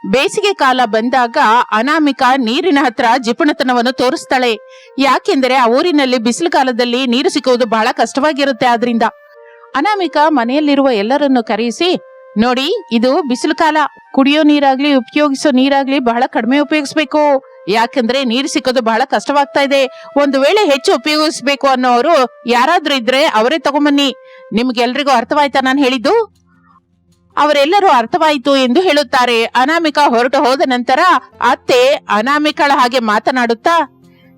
ಬೇಸಿಗೆ ಕಾಲ ಬಂದಾಗ ಅನಾಮಿಕ ನೀರಿನ ಹತ್ರ ಜಿಪುಣತನವನ್ನು ತೋರಿಸ್ತಾಳೆ. ಯಾಕೆಂದರೆ ಆ ಊರಿನಲ್ಲಿ ಬಿಸಿಲು ಕಾಲದಲ್ಲಿ ನೀರು ಸಿಕ್ಕುವುದು ಬಹಳ ಕಷ್ಟವಾಗಿರುತ್ತೆ ಆದ್ರಿಂದ. ಅನಾಮಿಕ ಮನೆಯಲ್ಲಿರುವ ಎಲ್ಲರನ್ನು ಕರೆಯಿಸಿ, ನೋಡಿ, ಇದು ಬಿಸಿಲು ಕಾಲ. ಕುಡಿಯೋ ನೀರಾಗ್ಲಿ, ಉಪಯೋಗಿಸೋ ನೀರಾಗ್ಲಿ ಬಹಳ ಕಡಿಮೆ ಉಪಯೋಗಿಸ್ಬೇಕು. ಯಾಕಂದ್ರೆ ನೀರು ಸಿಕ್ಕೋದು ಬಹಳ ಕಷ್ಟವಾಗ್ತಾ ಇದೆ. ಒಂದು ವೇಳೆ ಹೆಚ್ಚು ಉಪಯೋಗಿಸ್ಬೇಕು ಅನ್ನೋರು ಯಾರಾದ್ರೂ ಇದ್ರೆ ಅವರೇ ತಗೊಂಬನ್ನಿ. ನಿಮ್ಗೆಲ್ರಿಗೂ ಅರ್ಥವಾಯ್ತಾ ನಾನು ಹೇಳಿದ್ದು? ಅವರೆಲ್ಲರೂ ಅರ್ಥವಾಯಿತು ಎಂದು ಹೇಳುತ್ತಾರೆ. ಅನಾಮಿಕಾ ಹೊರಟು ಹೋದ ನಂತರ ಅತ್ತೆ ಅನಾಮಿಕಳ ಹಾಗೆ ಮಾತನಾಡುತ್ತಾ,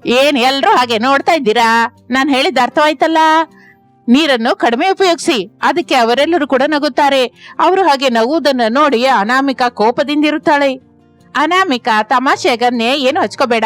ಏನ್ ಎಲ್ರೂ ಹಾಗೆ ನೋಡ್ತಾ ಇದ್ದೀರಾ? ನಾನು ಹೇಳಿದ ಅರ್ಥವಾಯ್ತಲ್ಲ? ನೀರನ್ನು ಕಡಿಮೆ ಉಪಯೋಗಿಸಿ. ಅದಕ್ಕೆ ಅವರೆಲ್ಲರೂ ಕೂಡ ನಗುತ್ತಾರೆ. ಅವರು ಹಾಗೆ ನಗುವುದನ್ನು ನೋಡಿ ಅನಾಮಿಕಾ ಕೋಪದಿಂದಿರುತ್ತಾಳೆ. ಅನಾಮಿಕಾ ತಮಾಷೆಗನ್ನೇ ಏನು ಹಚ್ಕೋಬೇಡ.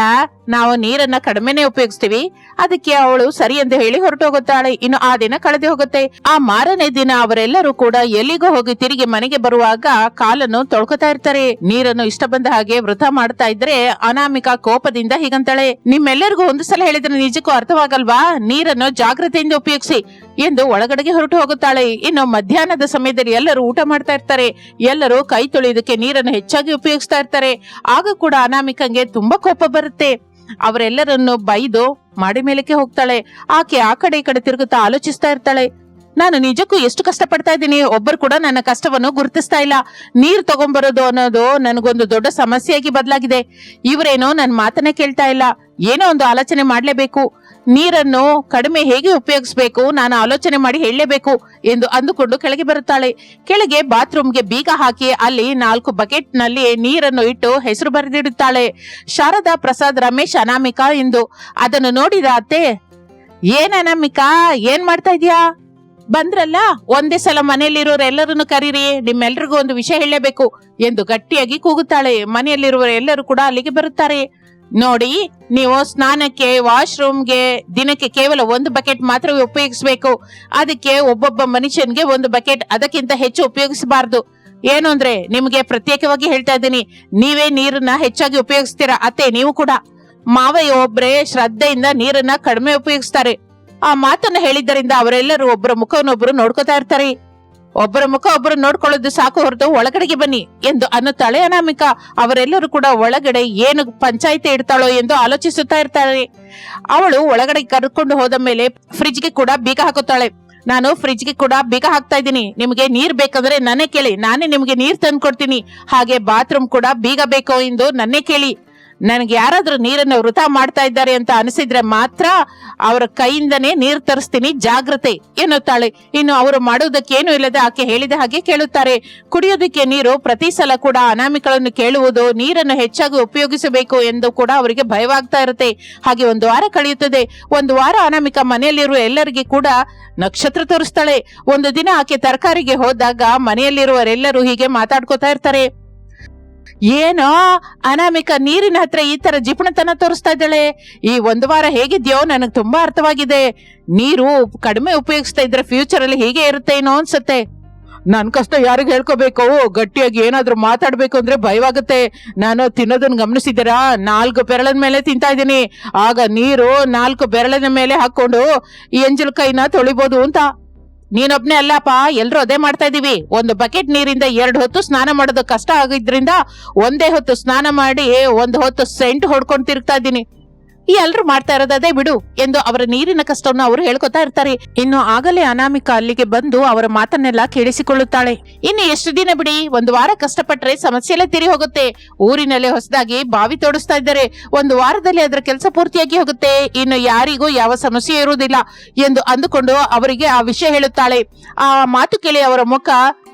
ನಾವು ನೀರನ್ನ ಕಡಿಮೆನೆ ಉಪಯೋಗಿಸ್ತೀವಿ. ಅದಕ್ಕೆ ಅವಳು ಸರಿ ಎಂದು ಹೇಳಿ ಹೊರಟು ಹೋಗುತ್ತಾಳೆ ಇನ್ನು ಆ ದಿನ ಕಳೆದು ಹೋಗುತ್ತೆ. ಆ ಮಾರನೇ ದಿನ ಅವರೆಲ್ಲರೂ ಕೂಡ ಎಲ್ಲಿಗೂ ಹೋಗಿ ತಿರುಗಿ ಮನೆಗೆ ಬರುವಾಗ ಕಾಲನ್ನು ತೊಳ್ಕೊತಾ ಇರ್ತಾರೆ. ನೀರನ್ನು ಇಷ್ಟ ಬಂದ ಹಾಗೆ ವೃಥ ಮಾಡ್ತಾ ಇದ್ರೆ ಅನಾಮಿಕಾ ಕೋಪದಿಂದ ಹೀಗಂತಾಳೆ. ನಿಮ್ಮೆಲ್ಲರಿಗೂ ಒಂದು ಸಲ ಹೇಳಿದ್ರೆ ನಿಜಕ್ಕೂ ಅರ್ಥವಾಗಲ್ವಾ? ನೀರನ್ನು ಜಾಗ್ರತೆಯಿಂದ ಉಪಯೋಗಿಸಿ. ಎಂದು ಒಳಗಡೆಗೆ ಹೊರಟು ಹೋಗುತ್ತಾಳೆ. ಇನ್ನು ಮಧ್ಯಾಹ್ನದ ಸಮಯದಲ್ಲಿ ಎಲ್ಲರೂ ಊಟ ಮಾಡ್ತಾ ಇರ್ತಾರೆ. ಎಲ್ಲರೂ ಕೈ ತೊಳೆಯೋದಕ್ಕೆ ನೀರನ್ನು ಹೆಚ್ಚಾಗಿ ಉಪಯೋಗಿಸ್ತಾ ಇರ್ತಾರೆ. ಆಗ ಕೂಡ ಅನಾಮಿಕಂಗೆ ತುಂಬಾ ಕೋಪ ಬರುತ್ತೆ. ಅವರೆಲ್ಲರನ್ನು ಬೈದು ಮಾಡಿ ಮೇಲಕ್ಕೆ ಹೋಗ್ತಾಳೆ. ಆಕೆ ಆ ಕಡೆ ಈ ಕಡೆ ತಿರುಗುತ್ತಾ ಆಲೋಚಿಸ್ತಾ ಇರ್ತಾಳೆ. ನಾನು ನಿಜಕ್ಕೂ ಎಷ್ಟು ಕಷ್ಟ ಪಡ್ತಾ ಇದ್ದೀನಿ. ಒಬ್ಬರು ಕೂಡ ನನ್ನ ಕಷ್ಟವನ್ನು ಗುರುತಿಸ್ತಾ ಇಲ್ಲ. ನೀರ್ ತಗೊಂಬರೋದು ಅನ್ನೋದು ನನಗೊಂದು ದೊಡ್ಡ ಸಮಸ್ಯೆಯಾಗಿ ಬದಲಾಗಿದೆ. ಇವರೇನೋ ನನ್ನ ಮಾತನ್ನೇ ಕೇಳ್ತಾ ಇಲ್ಲ. ಏನೋ ಒಂದು ಆಲೋಚನೆ ಮಾಡ್ಲೇಬೇಕು. ನೀರನ್ನು ಕಡಿಮೆ ಹೇಗೆ ಉಪಯೋಗಿಸಬೇಕು? ನಾನು ಆಲೋಚನೆ ಮಾಡಿ ಹೇಳಲೇಬೇಕು ಎಂದು ಅಂದುಕೊಂಡು ಕೆಳಗೆ ಬರುತ್ತಾಳೆ. ಕೆಳಗೆ ಬಾತ್ರೂಮ್ಗೆ ಬೀಗ ಹಾಕಿ ಅಲ್ಲಿ ನಾಲ್ಕು ಬಕೆಟ್ನಲ್ಲಿ ನೀರನ್ನು ಇಟ್ಟು ಹೆಸರು ಬರೆದಿಡುತ್ತಾಳೆ. ಶಾರದಾ ಪ್ರಸಾದ್ ರಮೇಶ್ ಅನಾಮಿಕಾ ಎಂದು ಅದನ್ನು ನೋಡಿದ ಅತ್ತೆ, ಏನ್ ಅನಾಮಿಕಾ, ಏನ್ ಮಾಡ್ತಾ ಇದೀಯಾ ಬಂದ್ರಲ್ಲ, ಒಂದೇ ಸಲ ಮನೆಯಲ್ಲಿರೋರೆಲ್ಲರನ್ನು ಕರೀರಿ. ನಿಮ್ಮೆಲ್ರಿಗೂ ಒಂದು ವಿಷಯ ಹೇಳಲೇಬೇಕು ಎಂದು ಗಟ್ಟಿಯಾಗಿ ಕೂಗುತ್ತಾಳೆ. ಮನೆಯಲ್ಲಿರುವರೆಲ್ಲರೂ ಕೂಡ ಅಲ್ಲಿಗೆ ಬರುತ್ತಾರೆ. ನೋಡಿ, ನೀವು ಸ್ನಾನಕ್ಕೆ, ವಾಶ್ರೂಮ್ಗೆ ದಿನಕ್ಕೆ ಕೇವಲ ಒಂದು ಬಕೆಟ್ ಮಾತ್ರ ಉಪಯೋಗಿಸಬೇಕು. ಅದಕ್ಕೆ ಒಬ್ಬೊಬ್ಬ ಮನುಷ್ಯನ್ಗೆ ಒಂದು ಬಕೆಟ್ ಅದಕ್ಕಿಂತ ಹೆಚ್ಚು ಉಪಯೋಗಿಸಬಾರ್ದು. ಏನು ಅಂದ್ರೆ, ನಿಮ್ಗೆ ಪ್ರತ್ಯೇಕವಾಗಿ ಹೇಳ್ತಾ ಇದ್ದೀನಿ, ನೀವೇ ನೀರನ್ನ ಹೆಚ್ಚಾಗಿ ಉಪಯೋಗಿಸ್ತೀರಾ? ಅತ್ತೆ, ನೀವು ಕೂಡ. ಮಾವಯ್ಯ ಒಬ್ರೇ ಶ್ರದ್ಧೆಯಿಂದ ನೀರನ್ನ ಕಡಿಮೆ ಉಪಯೋಗಿಸ್ತಾರೆ. ಆ ಮಾತನ್ನ ಹೇಳಿದ್ದರಿಂದ ಅವರೆಲ್ಲರೂ ಒಬ್ಬರ ಮುಖವನ್ನೊಬ್ರು ನೋಡ್ಕೋತಾ ಇರ್ತಾರೆ. ಒಬ್ಬರ ಮುಖ ಒಬ್ಬರು ನೋಡ್ಕೊಳ್ಳೋದು ಸಾಕು ಹೊರತು ಒಳಗಡೆಗೆ ಬನ್ನಿ ಎಂದು ಅನ್ನುತ್ತಾಳೆ ಅನಾಮಿಕಾ. ಅವರೆಲ್ಲರೂ ಕೂಡ ಒಳಗಡೆ ಏನು ಪಂಚಾಯಿತಿ ಇಡ್ತಾಳೋ ಎಂದು ಆಲೋಚಿಸುತ್ತಾ ಇರ್ತಾಳೆ ಅವಳು ಒಳಗಡೆ ಕರ್ಕೊಂಡು ಹೋದ ಮೇಲೆ ಫ್ರಿಜ್ಗೆ ಕೂಡ ಬೀಗ ಹಾಕುತ್ತಾಳೆ. ನಾನು ಫ್ರಿಜ್ಗೆ ಕೂಡ ಬೀಗ ಹಾಕ್ತಾ ಇದ್ದೀನಿ. ನಿಮಗೆ ನೀರ್ ಬೇಕಂದ್ರೆ ನನ್ನೇ ಕೇಳಿ. ನಾನೇ ನಿಮಗೆ ನೀರ್ ತಂದು ಕೊಡ್ತೀನಿ ಹಾಗೆ ಬಾತ್ರೂಮ್ ಕೂಡ ಬೀಗ ಬೇಕೋ ಎಂದು ನನ್ನೇ ಕೇಳಿ. ನನಗೆ ಯಾರಾದ್ರೂ ನೀರನ್ನು ವೃತ ಮಾಡ್ತಾ ಇದ್ದಾರೆ ಅಂತ ಅನಿಸಿದ್ರೆ ಮಾತ್ರ ಅವರ ಕೈಯಿಂದನೇ ನೀರು ತರಿಸ್ತೀನಿ, ಜಾಗ್ರತೆ ಎನ್ನುತ್ತಾಳೆ. ಇನ್ನು ಅವರು ಮಾಡುವುದಕ್ಕೆ ಏನು ಇಲ್ಲದೆ ಆಕೆ ಹೇಳಿದ ಹಾಗೆ ಕೇಳುತ್ತಾರೆ. ಕುಡಿಯೋದಕ್ಕೆ ನೀರು ಪ್ರತಿ ಸಲ ಕೂಡ ಅನಾಮಿಕಗಳನ್ನು ಕೇಳುವುದು, ನೀರನ್ನು ಹೆಚ್ಚಾಗಿ ಉಪಯೋಗಿಸಬೇಕು ಎಂದು ಕೂಡ ಅವರಿಗೆ ಭಯವಾಗ್ತಾ ಇರುತ್ತೆ. ಹಾಗೆ ಒಂದು ವಾರ ಕಳೆಯುತ್ತದೆ. ಒಂದು ವಾರ ಅನಾಮಿಕ ಮನೆಯಲ್ಲಿರುವ ಎಲ್ಲರಿಗೆ ಕೂಡ ನಕ್ಷತ್ರ ತೋರಿಸ್ತಾಳೆ. ಒಂದು ದಿನ ಆಕೆ ತರಕಾರಿಗೆ ಹೋದಾಗ ಮನೆಯಲ್ಲಿರುವರೆಲ್ಲರೂ ಹೀಗೆ ಮಾತಾಡ್ಕೋತಾ ಇರ್ತಾರೆ. ಏನೋ ಅನಾಮಿಕ ನೀರಿನ ಹತ್ರ ಈ ತರ ಜಿಪುಣತನ ತೋರಿಸ್ತಾ ಇದ್ದಾಳೆ. ಈ ಒಂದು ವಾರ ಹೇಗಿದ್ಯೋ ನನಗೆ ತುಂಬಾ ಅರ್ಥವಾಗಿದೆ. ನೀರು ಕಡಿಮೆ ಉಪಯೋಗಿಸ್ತಾ ಇದ್ರೆ ಫ್ಯೂಚರ್ ಅಲ್ಲಿ ಹೀಗೆ ಇರುತ್ತೆ ಏನೋ ಅನ್ಸುತ್ತೆ. ನನ್ ಕಷ್ಟ ಯಾರಿಗೆ ಹೇಳ್ಕೋಬೇಕು? ಗಟ್ಟಿಯಾಗಿ ಏನಾದ್ರೂ ಮಾತಾಡ್ಬೇಕು ಅಂದ್ರೆ ಭಯವಾಗುತ್ತೆ. ನಾನು ತಿನ್ನೋದನ್ನ ಗಮನಿಸಿದ್ದೀರಾ? ನಾಲ್ಕು ಬೆರಳಿನ ಮೇಲೆ ತಿಂತಾ ಇದ್ದೀನಿ. ಆಗ ನೀರು ನಾಲ್ಕು ಬೆರಳಿನ ಮೇಲೆ ಹಾಕೊಂಡು ಎಂಜಲ್ ಕೈನ ತೊಳಿಬೋದು ಅಂತ. ನೀನೊಬ್ನೇ ಅಲ್ಲಪ್ಪ, ಎಲ್ರು ಅದೇ ಮಾಡ್ತಾ ಇದೀವಿ. ಒಂದು ಬಕೆಟ್ ನೀರಿಂದ ಎರಡು ಹೊತ್ತು ಸ್ನಾನ ಮಾಡೋದು ಕಷ್ಟ ಆಗಿದ್ರಿಂದ ಒಂದೇ ಹೊತ್ತು ಸ್ನಾನ ಮಾಡಿ, ಒಂದು ಹೊತ್ತು ಸೆಂಟ್ ಹೊಡ್ಕೊಂಡು ತಿರುಗ್ತಾ ಇದ್ದೀನಿ. ಈ ಎಲ್ರು ಮಾಡ್ತಾ ಇರೋದು ಬಿಡು ಎಂದು ಅವರ ನೀರಿನ ಕಷ್ಟವನ್ನು ಅವರು ಹೇಳ್ಕೊತಾ ಇರ್ತಾರೆ. ಇನ್ನು ಆಗಲೇ ಅನಾಮಿಕಾ ಅಲ್ಲಿಗೆ ಬಂದು ಅವರ ಮಾತನ್ನೆಲ್ಲ ಕೇಳಿಸಿಕೊಳ್ಳುತ್ತಾಳೆ. ಇನ್ನು ಎಷ್ಟು ದಿನ ಬಿಡಿ? ಒಂದು ವಾರ ಕಷ್ಟಪಟ್ರೆ ಸಮಸ್ಯೆ ಎಲ್ಲ ತಿರಿ ಹೋಗುತ್ತೆ. ಊರಿನಲ್ಲಿ ಹೊಸದಾಗಿ ಬಾವಿ ತೋಡಿಸ್ತಾ ಇದ್ದಾರೆ. ಒಂದು ವಾರದಲ್ಲಿ ಅದರ ಕೆಲಸ ಪೂರ್ತಿಯಾಗಿ ಹೋಗುತ್ತೆ. ಇನ್ನು ಯಾರಿಗೂ ಯಾವ ಸಮಸ್ಯೆ ಇರುವುದಿಲ್ಲ ಎಂದು ಅಂದುಕೊಂಡು ಅವರಿಗೆ ಆ ವಿಷಯ ಹೇಳುತ್ತಾಳೆ. ಆ ಮಾತು ಕೇಳಿ ಅವರ ಮುಖ